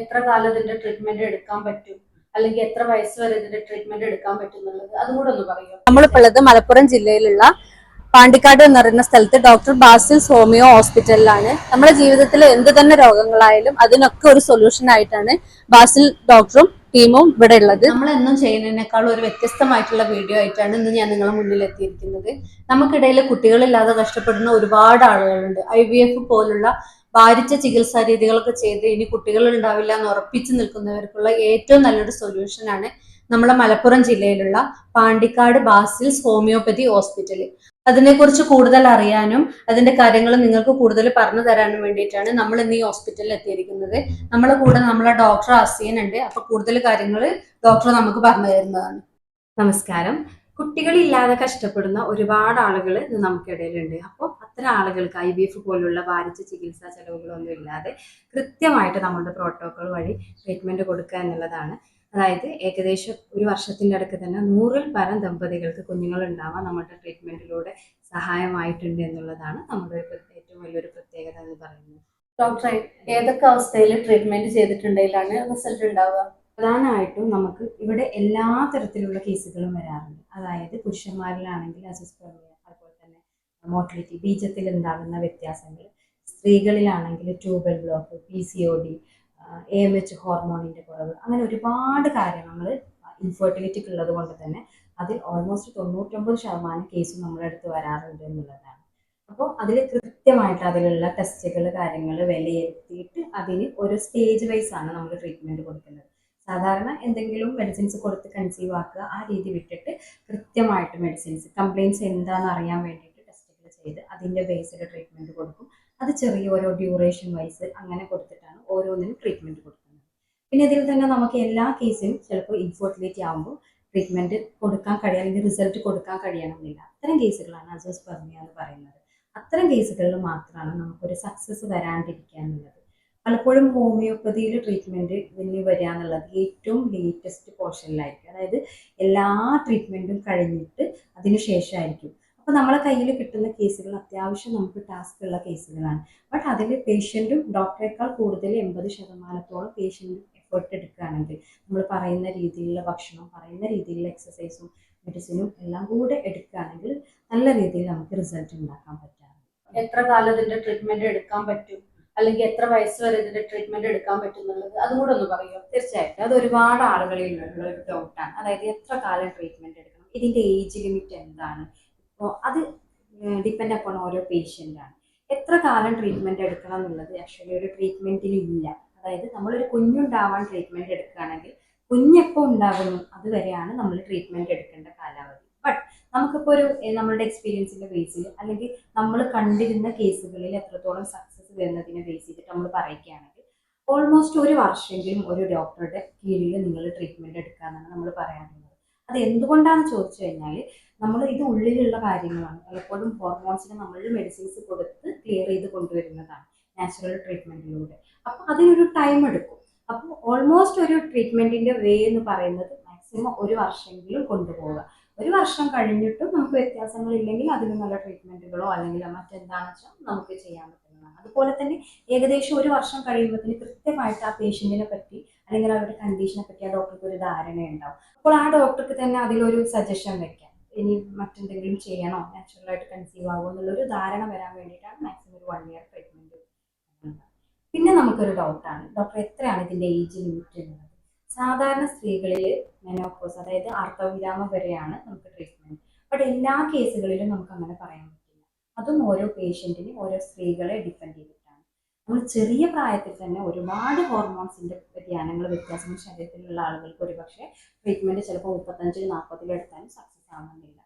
എത്ര കാലം ഇതിന്റെ ട്രീറ്റ്മെന്റ് എടുക്കാൻ പറ്റും? അല്ലെങ്കിൽ എത്ര വയസ്സ് വരെ ഇതിന്റെ ട്രീറ്റ്മെന്റ് എടുക്കാൻ പറ്റും എന്നുള്ളത് അതും കൂടെ ഒന്ന് പറയാം. നമ്മളിപ്പോൾ ഉള്ളത് മലപ്പുറം ജില്ലയിലുള്ള പാണ്ടിക്കാട് എന്ന് പറയുന്ന സ്ഥലത്ത് ഡോക്ടർ ബാസിൽസ് ഹോമിയോ ഹോസ്പിറ്റലിലാണ്. നമ്മുടെ ജീവിതത്തിൽ എന്ത് തന്നെ രോഗങ്ങളായാലും അതിനൊക്കെ ഒരു സൊല്യൂഷൻ ആയിട്ടാണ് ബാസിൽ ഡോക്ടറും ടീമും ഇവിടെ ഉള്ളത്. നമ്മൾ എന്നും ചെയ്യുന്നതിനേക്കാൾ ഒരു വ്യത്യസ്തമായിട്ടുള്ള വീഡിയോ ആയിട്ടാണ് ഇന്ന് ഞാൻ നിങ്ങളുടെ മുന്നിൽ എത്തിയിരിക്കുന്നത്. നമുക്കിടയിൽ കുട്ടികളില്ലാതെ കഷ്ടപ്പെടുന്ന ഒരുപാട് ആളുകളുണ്ട്. ഐ വി എഫ് പോലുള്ള ഭാരിച്ച ചികിത്സാ രീതികളൊക്കെ ചെയ്ത് ഇനി കുട്ടികൾ ഉണ്ടാവില്ല എന്ന് ഉറപ്പിച്ചു നിൽക്കുന്നവർക്കുള്ള ഏറ്റവും നല്ലൊരു സൊല്യൂഷനാണ് നമ്മുടെ മലപ്പുറം ജില്ലയിലുള്ള പാണ്ടിക്കാട് ബാസിൽസ് ഹോമിയോപ്പതി ഹോസ്പിറ്റൽ അതിനെക്കുറിച്ച് കൂടുതൽ അറിയാനും അതിന്റെ കാര്യങ്ങൾ നിങ്ങൾക്ക് കൂടുതൽ പറഞ്ഞു തരാനും വേണ്ടിയിട്ടാണ് നമ്മൾ ഇന്ന് ഈ ഹോസ്പിറ്റലിൽ എത്തിയിരിക്കുന്നത്. നമ്മളെ കൂടെ നമ്മളെ ഡോക്ടർ അസീൻ ഉണ്ട്. അപ്പൊ കൂടുതൽ കാര്യങ്ങൾ ഡോക്ടർ നമുക്ക് പറഞ്ഞു തരുന്നതാണ്. നമസ്കാരം. കുട്ടികളില്ലാതെ കഷ്ടപ്പെടുന്ന ഒരുപാട് ആളുകൾ ഇന്ന് നമുക്കിടയിലുണ്ട്. അപ്പോൾ അത്തരം ആളുകൾക്ക് ഐ ബി എഫ് പോലുള്ള ഭാരിച്ച ചികിത്സാ ചെലവുകളൊന്നും ഇല്ലാതെ കൃത്യമായിട്ട് നമ്മളുടെ പ്രോട്ടോക്കോൾ വഴി ട്രീറ്റ്മെന്റ് കൊടുക്കുക എന്നുള്ളതാണ്. അതായത് ഏകദേശം ഒരു വർഷത്തിന്റെ അടുക്ക് തന്നെ നൂറിൽ പരം ദമ്പതികൾക്ക് കുഞ്ഞുങ്ങൾ ഉണ്ടാവാൻ നമ്മുടെ ട്രീറ്റ്മെന്റിലൂടെ സഹായമായിട്ടുണ്ട് എന്നുള്ളതാണ് നമ്മുടെ ഏറ്റവും വലിയൊരു പ്രത്യേകത എന്ന് പറയുന്നത്. ഡോക്ടറെ ഏതൊക്കെ അവസ്ഥയിൽ ട്രീറ്റ്മെന്റ് ചെയ്തിട്ടുണ്ടെങ്കിലാണ് റിസൾട്ട് ഉണ്ടാവുക? പ്രധാനമായിട്ടും നമുക്ക് ഇവിടെ എല്ലാ തരത്തിലുള്ള കേസുകളും വരാറുണ്ട്. അതായത് പുരുഷന്മാരിലാണെങ്കിൽ അസിസ്പെർമിയ അതുപോലെ തന്നെ മോട്ടിലിറ്റി ബീജത്തിൽ ഉണ്ടാകുന്ന വ്യത്യാസങ്ങൾ സ്ത്രീകളിലാണെങ്കിൽ tubal block P C O D A M H ഹോർമോണിന്റെ കുറവ് അങ്ങനെ ഒരുപാട് കാര്യങ്ങൾ ഇൻഫെർട്ടിലിറ്റിക്ക് ഉള്ളത് കൊണ്ട് തന്നെ അതിൽ ഓൾമോസ്റ്റ് തൊണ്ണൂറ്റൊമ്പത് ശതമാനം കേസും നമ്മുടെ അടുത്ത് വരാറുണ്ട് എന്നുള്ളതാണ്. അപ്പോൾ അതിൽ കൃത്യമായിട്ട് അതിലുള്ള ടെസ്റ്റുകൾ കാര്യങ്ങൾ വിലയിരുത്തിയിട്ട് അതിന് ഒരു സ്റ്റേജ് വൈസ് ആണ് നമ്മൾ ട്രീറ്റ്മെന്റ് കൊടുക്കുന്നത്. സാധാരണ എന്തെങ്കിലും മെഡിസിൻസ് കൊടുത്ത് കൺസീവ് ആക്കുക ആ രീതി വിട്ടിട്ട് കൃത്യമായിട്ട് മെഡിസിൻസ് കംപ്ലയിൻസ് എന്താണെന്ന് അറിയാൻ വേണ്ടിയിട്ട് ടെസ്റ്റുകൾ ചെയ്ത് അതിന്റെ ബേസിൽ ട്രീറ്റ്മെന്റ് കൊടുക്കും. അത് ചെറിയ ഓരോ ഡ്യൂറേഷൻ വൈസ് അങ്ങനെ കൊടുത്തിട്ടാണ് ഓരോന്നിനും ട്രീറ്റ്മെന്റ് കൊടുക്കുന്നത്. പിന്നെ ഇതിൽ തന്നെ നമുക്ക് എല്ലാ കേസിനും ചിലപ്പോൾ ഇൻഫോർട്ടിലിറ്റി ആകുമ്പോൾ ട്രീറ്റ്മെന്റ് കൊടുക്കാൻ കഴിയാൻ അല്ലെങ്കിൽ റിസൾട്ട് കൊടുക്കാൻ കഴിയണമെന്നില്ല. അത്തരം കേസുകളാണ് അസോസ്പെർമിയ എന്ന് പറയുന്നത്. അത്തരം കേസുകളിൽ മാത്രമാണ് നമുക്കൊരു സക്സസ് വരാണ്ടിരിക്കുക എന്നുള്ളത് പലപ്പോഴും ഹോമിയോപ്പതിയിൽ ട്രീറ്റ്മെന്റ് ഇതിന് വരിക എന്നുള്ളത് ഏറ്റവും ലേറ്റസ്റ്റ് പോർഷനിലായിരിക്കും അതായത് എല്ലാ ട്രീറ്റ്മെന്റും കഴിഞ്ഞിട്ട് അതിന് ശേഷമായിരിക്കും അപ്പോൾ നമ്മളെ കയ്യിൽ കിട്ടുന്ന കേസുകൾ അത്യാവശ്യം നമുക്ക് ടാസ്ക് ഉള്ള കേസുകളാണ്. ബട്ട് അതിൽ പേഷ്യന്റും ഡോക്ടറേക്കാൾ കൂടുതൽ എൺപത് ശതമാനത്തോളം പേഷ്യന്റും എഫേർട്ട് എടുക്കുകയാണെങ്കിൽ നമ്മൾ പറയുന്ന രീതിയിലുള്ള ഭക്ഷണവും പറയുന്ന രീതിയിലുള്ള എക്സസൈസും മെഡിസിനും എല്ലാം കൂടെ എടുക്കുകയാണെങ്കിൽ നല്ല രീതിയിൽ നമുക്ക് റിസൾട്ട് ഉണ്ടാക്കാൻ പറ്റാറുണ്ട്. എത്ര കാലം ട്രീറ്റ്മെന്റ് എടുക്കാൻ പറ്റും? അല്ലെങ്കിൽ എത്ര വയസ്സ് വരെ ഇതിന്റെ ട്രീറ്റ്മെന്റ് എടുക്കാൻ പറ്റുന്നുള്ളത് അതും കൂടെ ഒന്ന് പറയോ. തീർച്ചയായിട്ടും. അത് ഒരുപാട് ആളുകളിൽ ഉള്ള ഒരു ഡൗട്ടാണ് അതായത് എത്ര കാലം ട്രീറ്റ്മെന്റ് എടുക്കണം? ഇതിന്റെ ഏജ് ലിമിറ്റ് എന്താണ്? ഇപ്പോൾ അത് ഡിപ്പെൻഡ് അപ്പോൺ ഓരോ പേഷ്യന്റാണ് എത്ര കാലം ട്രീറ്റ്മെന്റ് എടുക്കണം എന്നുള്ളത് ആക്ച്വലി ഒരു ട്രീറ്റ്മെന്റിൽ ഇല്ല. അതായത് നമ്മളൊരു കുഞ്ഞുണ്ടാവാൻ ട്രീറ്റ്മെന്റ് എടുക്കുകയാണെങ്കിൽ കുഞ്ഞെപ്പോൾ ഉണ്ടാകുന്നു അതുവരെയാണ് നമ്മൾ ട്രീറ്റ്മെന്റ് എടുക്കേണ്ട കാലാവധി. ബട്ട് നമുക്കിപ്പോൾ ഒരു നമ്മളുടെ എക്സ്പീരിയൻസിന്റെ ബേസിൽ അല്ലെങ്കിൽ നമ്മൾ കണ്ടിരുന്ന കേസുകളിൽ എത്രത്തോളം സക്സസ് വരുന്നതിനെ ബേസ് ചെയ്തിട്ട് നമ്മൾ പറയുകയാണെങ്കിൽ ഓൾമോസ്റ്റ് ഒരു വർഷമെങ്കിലും ഒരു ഡോക്ടറുടെ കീഴിൽ നിങ്ങൾ ട്രീറ്റ്മെന്റ് എടുക്കുക എന്നാണ് നമ്മൾ പറയാറുള്ളത്. അത് എന്തുകൊണ്ടാണെന്ന് ചോദിച്ചു കഴിഞ്ഞാൽ നമ്മൾ ഇത് ഉള്ളിലുള്ള കാര്യങ്ങളാണ്. പലപ്പോഴും ഹോർമോൺസിന് നമ്മൾ മെഡിസിൻസ് കൊടുത്ത് ക്ലിയർ ചെയ്ത് കൊണ്ടുവരുന്നതാണ് നാച്ചുറൽ ട്രീറ്റ്മെന്റിലൂടെ അപ്പോൾ അതിനൊരു ടൈം എടുക്കും. അപ്പോൾ ഓൾമോസ്റ്റ് ഒരു ട്രീറ്റ്മെന്റിന്റെ വേ എന്ന് പറയുന്നത് മാക്സിമം ഒരു വർഷമെങ്കിലും കൊണ്ടുപോവുക. ഒരു വർഷം കഴിഞ്ഞിട്ടും നമുക്ക് വ്യത്യാസങ്ങൾ ഇല്ലെങ്കിൽ അതിന് നല്ല ട്രീറ്റ്മെന്റുകളോ അല്ലെങ്കിൽ മറ്റെന്താണെന്ന് വെച്ചാൽ നമുക്ക് ചെയ്യാൻ പറ്റുന്നതാണ് അതുപോലെ തന്നെ ഏകദേശം ഒരു വർഷം കഴിയുമ്പോഴത്തേന് കൃത്യമായിട്ട് ആ പേഷ്യന്റിനെ പറ്റി അല്ലെങ്കിൽ അവരുടെ കണ്ടീഷനെ പറ്റി ആ ഡോക്ടർക്ക് ഒരു ധാരണ ഉണ്ടാവും അപ്പോൾ ആ ഡോക്ടർക്ക് തന്നെ അതിലൊരു സജഷൻ വെക്കാം. ഇനി മറ്റെന്തെങ്കിലും ചെയ്യണോ? നാച്ചുറലായിട്ട് കൺസീവ് ആകുമോ എന്നുള്ളൊരു ധാരണ വരാൻ വേണ്ടിയിട്ടാണ് മാക്സിമം ഒരു വൺ ഇയർ ട്രീറ്റ്മെന്റ് പിന്നെ നമുക്കൊരു ഡൗട്ടാണ് ഡോക്ടർ എത്രയാണ് ഇതിന്റെ ഏജ് ലിമിറ്റ് എന്നുള്ളത്? സാധാരണ സ്ത്രീകളിൽ മെനോപ്പോസ് അതായത് ആർത്തവവിരാമം വരെയാണ് നമുക്ക് ട്രീറ്റ്മെന്റ് ബട്ട് എല്ലാ കേസുകളിലും നമുക്ക് അങ്ങനെ പറയാൻ അതും ഓരോ പേഷ്യന്റിന് ഓരോ സ്ത്രീകളെ ഡിപ്പെൻഡ് ചെയ്തിട്ടാണ്. നമ്മൾ ചെറിയ പ്രായത്തിൽ തന്നെ ഒരുപാട് ഹോർമോൺസിന്റെ വ്യതിയാനങ്ങൾ വ്യത്യാസങ്ങൾ ശരീരത്തിലുള്ള ആളുകൾക്ക് ഒരുപക്ഷെ ട്രീറ്റ്മെന്റ് ചിലപ്പോൾ മുപ്പത്തഞ്ചിൽ നാൽപ്പതിൽ എടുത്താലും സക്സസ് ആവുന്നില്ല.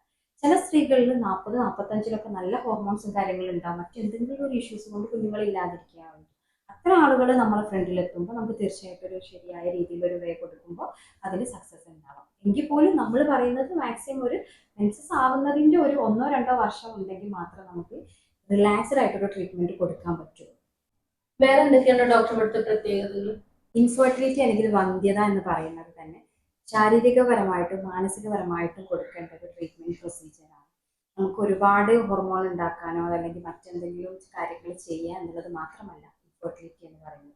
ചില സ്ത്രീകളിൽ നാൽപ്പത് നാൽപ്പത്തഞ്ചിലൊക്കെ നല്ല ഹോർമോൺസും കാര്യങ്ങളും ഉണ്ടാവും. മറ്റെന്തെങ്കിലും ഒരു ഇഷ്യൂസ് കൊണ്ട് കുഞ്ഞുങ്ങളില്ലാതിരിക്കാറുണ്ട്. അത്തരം ആളുകൾ നമ്മളെ ഫ്രണ്ടിൽ എത്തുമ്പോൾ നമുക്ക് തീർച്ചയായിട്ടും ഒരു ശരിയായ രീതിയിൽ ഒരു വേ കൊടുക്കുമ്പോൾ അതിൽ സക്സസ് ഉണ്ടാവാം. എങ്കിൽ പോലും നമ്മൾ പറയുന്നത് മാക്സിമം ഒരു മെൻസസ് ആവുന്നതിന്റെ ഒരു ഒന്നോ രണ്ടോ വർഷം ഉണ്ടെങ്കിൽ മാത്രം നമുക്ക് റിലാക്സ്ഡ് ആയിട്ടൊരു ട്രീറ്റ്മെന്റ് കൊടുക്കാൻ പറ്റും. വേറെ എന്തൊക്കെയാണ് ഡോക്ടർ ഇവിടുത്തെ പ്രത്യേകതകൾ? ഇൻഫെർട്ടിലിറ്റി അല്ലെങ്കിൽ വന്ധ്യത എന്ന് പറയുന്നത് തന്നെ ശാരീരികപരമായിട്ടും മാനസികപരമായിട്ടും കൊടുക്കേണ്ട ഒരു ട്രീറ്റ്മെന്റ് പ്രൊസീജിയറാണ് നമുക്ക് ഒരുപാട് ഹോർമോൺ ഉണ്ടാക്കാനോ അതല്ലെങ്കിൽ മറ്റെന്തെങ്കിലും കാര്യങ്ങൾ ചെയ്യുക എന്നുള്ളത് മാത്രമല്ല. ഇൻഫെർട്ടിലിറ്റി എന്ന് പറയുന്നത്.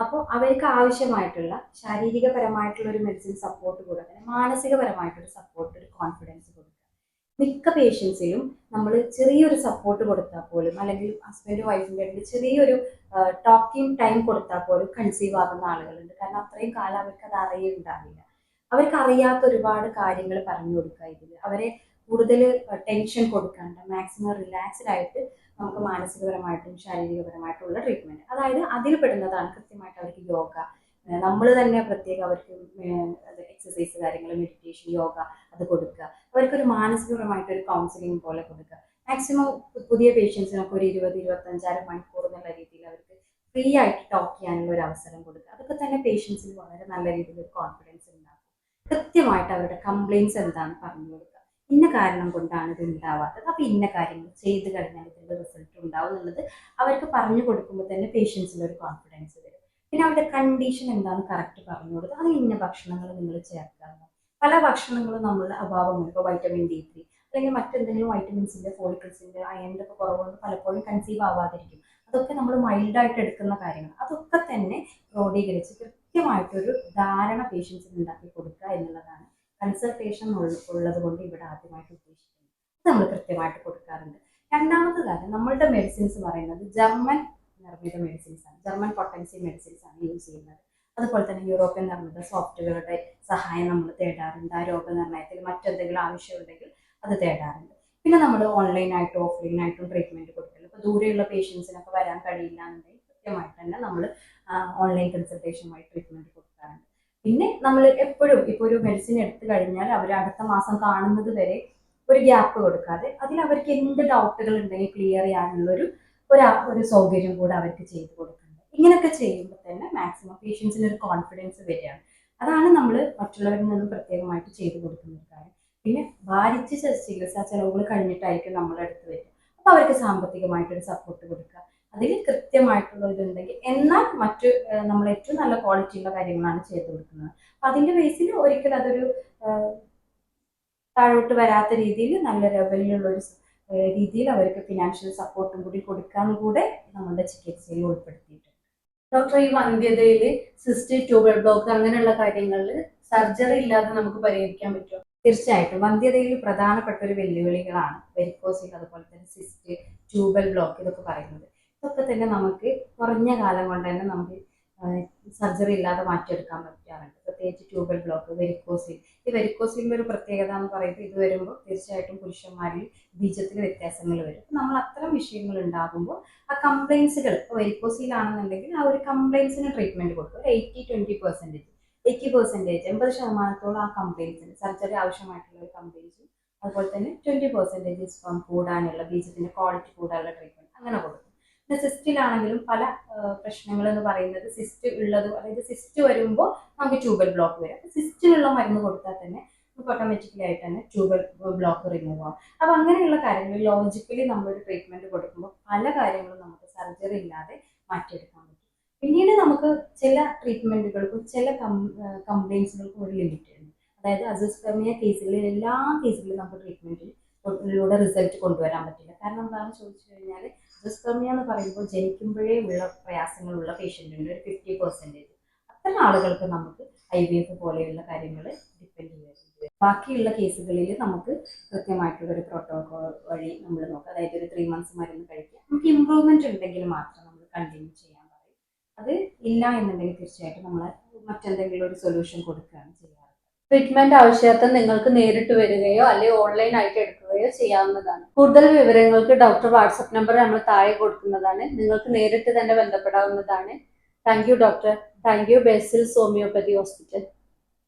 അപ്പോൾ അവർക്ക് ആവശ്യമായിട്ടുള്ള ശാരീരികപരമായിട്ടുള്ള ഒരു മെഡിസിൻ സപ്പോർട്ട് കൊടുക്കുക മാനസികപരമായിട്ടുള്ള സപ്പോർട്ട് ഒരു കോൺഫിഡൻസ് കൊടുക്കുക. മിക്ക പേഷ്യൻസിലും നമ്മൾ ചെറിയൊരു സപ്പോർട്ട് കൊടുത്താൽ പോലും അല്ലെങ്കിൽ ഹസ്ബൻഡ് വൈഫിന്റെ ഇടയിൽ ചെറിയൊരു ടോക്കിംഗ് ടൈം കൊടുത്താൽ പോലും കൺസീവ് ആകുന്ന ആളുകളുണ്ട്. കാരണം അത്രയും കാലം അവർക്ക് അത് അറിയുണ്ടാവില്ല. അവർക്ക് അറിയാത്ത ഒരുപാട് കാര്യങ്ങൾ പറഞ്ഞു കൊടുക്കുക ഇതിൽ അവരെ കൂടുതൽ ടെൻഷൻ കൊടുക്കാണ്ട് മാക്സിമം റിലാക്സ്ഡ് ആയിട്ട് നമുക്ക് മാനസികപരമായിട്ടും ശാരീരികപരമായിട്ടുള്ള ട്രീറ്റ്മെന്റ് അതായത് അതിൽ പെടുന്നതാണ് കൃത്യമായിട്ട് അവർക്ക് യോഗ. നമ്മൾ തന്നെ പ്രത്യേകം അവർക്ക് എക്സസൈസ് കാര്യങ്ങൾ മെഡിറ്റേഷൻ യോഗ അത് കൊടുക്കുക. അവർക്കൊരു മാനസികപരമായിട്ട് ഒരു കൗൺസിലിംഗ് പോലെ കൊടുക്കുക. മാക്സിമം പുതിയ പേഷ്യൻസിനൊക്കെ ഒരു ഇരുപത് ഇരുപത്തഞ്ചാറ് മണിക്കൂർ എന്നുള്ള രീതിയിൽ അവർക്ക് ഫ്രീ ആയിട്ട് ടോക്ക് ചെയ്യാനുള്ള ഒരു അവസരം കൊടുക്കുക. അതൊക്കെ തന്നെ പേഷ്യൻസിന് വളരെ നല്ല രീതിയിൽ ഒരു കോൺഫിഡൻസ് ഉണ്ടാക്കും. കൃത്യമായിട്ട് അവരുടെ കംപ്ലയിൻസ് എന്താണെന്ന് പറഞ്ഞു കൊടുക്കുക. ഇന്ന കാരണം കൊണ്ടാണ് ഇത് ഉണ്ടാവാത്തത്? അപ്പോൾ ഇന്ന കാര്യങ്ങൾ ചെയ്ത് കഴിഞ്ഞാൽ ഇതിന്റെ റിസൾട്ട് ഉണ്ടാവും എന്നുള്ളത് അവർക്ക് പറഞ്ഞു കൊടുക്കുമ്പോൾ തന്നെ പേഷ്യൻസിന് ഒരു കോൺഫിഡൻസ് വരും. പിന്നെ അവരുടെ കണ്ടീഷൻ എന്താണെന്ന് കറക്റ്റ് പറഞ്ഞു കൊടുക്കുക അത് ഇന്ന ഭക്ഷണങ്ങൾ നിങ്ങൾ ചേർക്കാറുണ്ട് പല ഭക്ഷണങ്ങളും നമ്മൾ അഭാവമുണ്ട് ഇപ്പോൾ വൈറ്റമിൻ ഡി ത്രീ അല്ലെങ്കിൽ മറ്റെന്തെങ്കിലും വൈറ്റമിൻസിന്റെ ഫോളിക്കൽസിന്റെ അയണിന്റെ ഒക്കെ കുറവുകൊണ്ട് പലപ്പോഴും കൺസീവ് ആവാതിരിക്കും. അതൊക്കെ നമ്മൾ മൈൽഡായിട്ട് എടുക്കുന്ന കാര്യങ്ങൾ. അതൊക്കെ തന്നെ ക്രോഡീകരിച്ച് കൃത്യമായിട്ടൊരു ധാരണ പേഷ്യൻസിന് ഉണ്ടാക്കി കൊടുക്കുക എന്നുള്ളതാണ് കൺസൾട്ടേഷൻ ഉള്ളത് കൊണ്ട് ഇവിടെ ആദ്യമായിട്ട് ഉദ്ദേശിക്കുന്നത്. നമ്മൾ കൃത്യമായിട്ട് കൊടുക്കാറുണ്ട്. രണ്ടാമത് കാര്യം നമ്മളുടെ മെഡിസിൻസ് പറയുന്നത് ജർമ്മൻ നിർമ്മിത മെഡിസിൻസ് ആണ്. ജർമ്മൻ പൊട്ടൻസി മെഡിസിൻസ് ആണ് യൂസ് ചെയ്യുന്നത്. അതുപോലെ തന്നെ യൂറോപ്യൻ നിർമ്മിത സോഫ്റ്റ്വെയറുടെ സഹായം നമ്മൾ തേടാറുണ്ട്. ആ രോഗനിർണയത്തിൽ മറ്റെന്തെങ്കിലും ആവശ്യമുണ്ടെങ്കിൽ അത് തേടാറുണ്ട്. പിന്നെ നമ്മൾ ഓൺലൈനായിട്ടും ഓഫ്ലൈനായിട്ടും ട്രീറ്റ്മെന്റ് കൊടുക്കൽ. ഇപ്പോൾ ദൂരെയുള്ള പേഷ്യൻസിനൊക്കെ വരാൻ കഴിയില്ല എന്നുണ്ടെങ്കിൽ കൃത്യമായിട്ട് തന്നെ നമ്മൾ ഓൺലൈൻ കൺസൾട്ടേഷൻ വഴി ട്രീറ്റ്മെന്റ് കൊടുക്കാറുണ്ട് പിന്നെ നമ്മൾ എപ്പോഴും ഇപ്പോൾ ഒരു മെഡിസിൻ എടുത്തു കഴിഞ്ഞാൽ അവർ അടുത്ത മാസം കാണുന്നത് വരെ ഒരു ഗ്യാപ്പ് കൊടുക്കാതെ അതിൽ അവർക്ക് എന്ത് ഡൗട്ടുകൾ ഉണ്ടെങ്കിൽ ക്ലിയർ ചെയ്യാനുള്ളൊരു ഒരു ഒരു സൗകര്യം കൂടെ അവർക്ക് ചെയ്തു കൊടുക്കുന്നുണ്ട്. ഇങ്ങനെയൊക്കെ ചെയ്യുമ്പോൾ തന്നെ മാക്സിമം പേഷ്യൻസിന് ഒരു കോൺഫിഡൻസ് വരികയാണ്. അതാണ് നമ്മൾ മറ്റുള്ളവരിൽ നിന്നും പ്രത്യേകമായിട്ട് ചെയ്തു കൊടുക്കുന്ന കാര്യം. പിന്നെ ഭാരിച്ച ചികിത്സാ ചെലവുകൾ കഴിഞ്ഞിട്ടായിരിക്കും നമ്മളെ അടുത്ത് വരിക. അപ്പോൾ അവർക്ക് സാമ്പത്തികമായിട്ടൊരു സപ്പോർട്ട് കൊടുക്കുക. അതിൽ കൃത്യമായിട്ടുള്ള ഇതുണ്ടെങ്കിൽ എന്നാൽ മറ്റു നമ്മൾ ഏറ്റവും നല്ല ക്വാളിറ്റിയുള്ള കാര്യങ്ങളാണ് ചെയ്തു കൊടുക്കുന്നത്. അപ്പം അതിന്റെ ബേസിൽ ഒരിക്കലും അതൊരു താഴോട്ട് വരാത്ത രീതിയിൽ നല്ല ലെവലിലുള്ള ഒരു രീതിയിൽ അവർക്ക് ഫിനാൻഷ്യൽ സപ്പോർട്ടും കൂടി കൊടുക്കാൻ കൂടെ നമ്മളുടെ ചികിത്സയിൽ ഉൾപ്പെടുത്തിയിട്ടുണ്ട്. ഡോക്ടർ ഈ വന്ധ്യതയിൽ സിസ്റ്റ് ട്യൂബൽ ബ്ലോക്ക് അങ്ങനെയുള്ള കാര്യങ്ങളിൽ സർജറി ഇല്ലാതെ നമുക്ക് പരിഹരിക്കാൻ പറ്റുമോ? തീർച്ചയായിട്ടും. വന്ധ്യതയിൽ പ്രധാനപ്പെട്ട ഒരു വെല്ലുവിളികളാണ് വെരിക്കോസിൽ അതുപോലെ തന്നെ സിസ്റ്റ് ട്യൂബൽ ബ്ലോക്ക് ഇതൊക്കെ പറയുന്നത്. ഇതൊക്കെ തന്നെ നമുക്ക് കുറഞ്ഞ കാലം കൊണ്ട് തന്നെ നമുക്ക് സർജറി ഇല്ലാതെ മാറ്റിയെടുക്കാൻ പറ്റാറുണ്ട് പ്രത്യേകിച്ച് ട്യൂബൽ ബ്ലോക്ക് വെരിക്കോസിൽ ഈ വെരിക്കോസിലിന്റെ ഒരു പ്രത്യേകത എന്ന് പറയുന്നത് ഇത് വരുമ്പോൾ തീർച്ചയായിട്ടും പുരുഷന്മാരിൽ ബീജത്തിൽ വ്യത്യാസങ്ങൾ വരും. നമ്മൾ അത്തരം വിഷയങ്ങൾ ഉണ്ടാകുമ്പോൾ ആ കംപ്ലയിൻസുകൾ ഇപ്പോൾ വെരിക്കോസിലാണെന്നുണ്ടെങ്കിൽ ആ ഒരു കംപ്ലയിൻസിന് ട്രീറ്റ്മെന്റ് കൊടുക്കും. ഒരു eighty twenty percentage. Eighty percentage എൺപത് ശതമാനത്തോളം ആ കംപ്ലയിൻസിന് സർജറി ആവശ്യമായിട്ടുള്ള ഒരു കംപ്ലയിൻസും അതുപോലെ തന്നെ ട്വന്റി പെർസെന്റേജ് സ്പം കൂടാനുള്ള ബീജത്തിന്റെ ക്വാളിറ്റി കൂടാനുള്ള ട്രീറ്റ്മെന്റ് അങ്ങനെ കൊടുക്കും. സിസ്റ്റിലാണെങ്കിലും പല പ്രശ്നങ്ങൾ എന്ന് പറയുന്നത് സിസ്റ്റ് ഉള്ളത് അതായത് സിസ്റ്റ് വരുമ്പോൾ നമുക്ക് ട്യൂബൽ ബ്ലോക്ക് വരും. സിസ്റ്റിലുള്ള മരുന്ന് കൊടുത്താൽ തന്നെ നമുക്ക് ഓട്ടോമാറ്റിക്കലി ആയിട്ട് തന്നെ ട്യൂബൽ ബ്ലോക്ക് റിമൂവ് ആവും. അപ്പോൾ അങ്ങനെയുള്ള കാര്യങ്ങൾ ലോജിക്കലി നമ്മളൊരു ട്രീറ്റ്മെന്റ് കൊടുക്കുമ്പോൾ പല കാര്യങ്ങളും നമുക്ക് സർജറി ഇല്ലാതെ മാറ്റിയെടുക്കാൻ പറ്റും. പിന്നീട് നമുക്ക് ചില ട്രീറ്റ്മെന്റുകൾക്കും ചില കംപ്ലയിൻസുകൾക്കും ഒരു ലിമിറ്റ് അതായത് അസിസ്റ്റമിയ കേസുകളിൽ എല്ലാ കേസുകളിലും നമുക്ക് ട്രീറ്റ്മെന്റിലൂടെ റിസൾട്ട് കൊണ്ടുവരാൻ പറ്റില്ല. കാരണം എന്താണെന്ന് ചോദിച്ചു കഴിഞ്ഞാൽ അസിസ്റ്റമിയ എന്ന് പറയുമ്പോൾ ജനിക്കുമ്പോഴേ ഉള്ള പ്രയാസങ്ങളുള്ള പേഷ്യന്റ് ഒരു ഫിഫ്റ്റി പെർസെന്റേജ് അത്തരം ആളുകൾക്ക് നമുക്ക് ഐ വി എഫ് പോലെയുള്ള കാര്യങ്ങൾ ഡിപ്പെൻഡ് ചെയ്യുന്നുണ്ട് ബാക്കിയുള്ള കേസുകളിൽ നമുക്ക് കൃത്യമായിട്ടുള്ള ഒരു പ്രോട്ടോകോൾ വഴി നമ്മൾ നോക്കുക അതായത് ഒരു ത്രീ മന്ത്സ് മരുന്ന് കഴിക്കുക നമുക്ക് ഇമ്പ്രൂവ്മെന്റ് ഉണ്ടെങ്കിൽ മാത്രം നമ്മൾ കണ്ടിന്യൂ ചെയ്യാൻ പറയും. അത് ഇല്ല എന്നുണ്ടെങ്കിൽ തീർച്ചയായിട്ടും നമ്മൾ മറ്റെന്തെങ്കിലും ഒരു സൊല്യൂഷൻ കൊടുക്കുകയാണ് ചെയ്യാറ്. ട്രീറ്റ്മെന്റ് ആവശ്യത്തെ നിങ്ങൾക്ക് നേരിട്ട് വരികയോ അല്ലെങ്കിൽ ഓൺലൈൻ ആയിട്ട് എടുക്കുകയോ ചെയ്യാവുന്നതാണ്. കൂടുതൽ വിവരങ്ങൾക്ക് ഡോക്ടർ വാട്സപ്പ് നമ്പർ നമ്മൾ താഴെ കൊടുക്കുന്നതാണ്. നിങ്ങൾക്ക് നേരിട്ട് തന്നെ ബന്ധപ്പെടാവുന്നതാണ്. Thank you doctor thank you Basil's homoeopathy hospital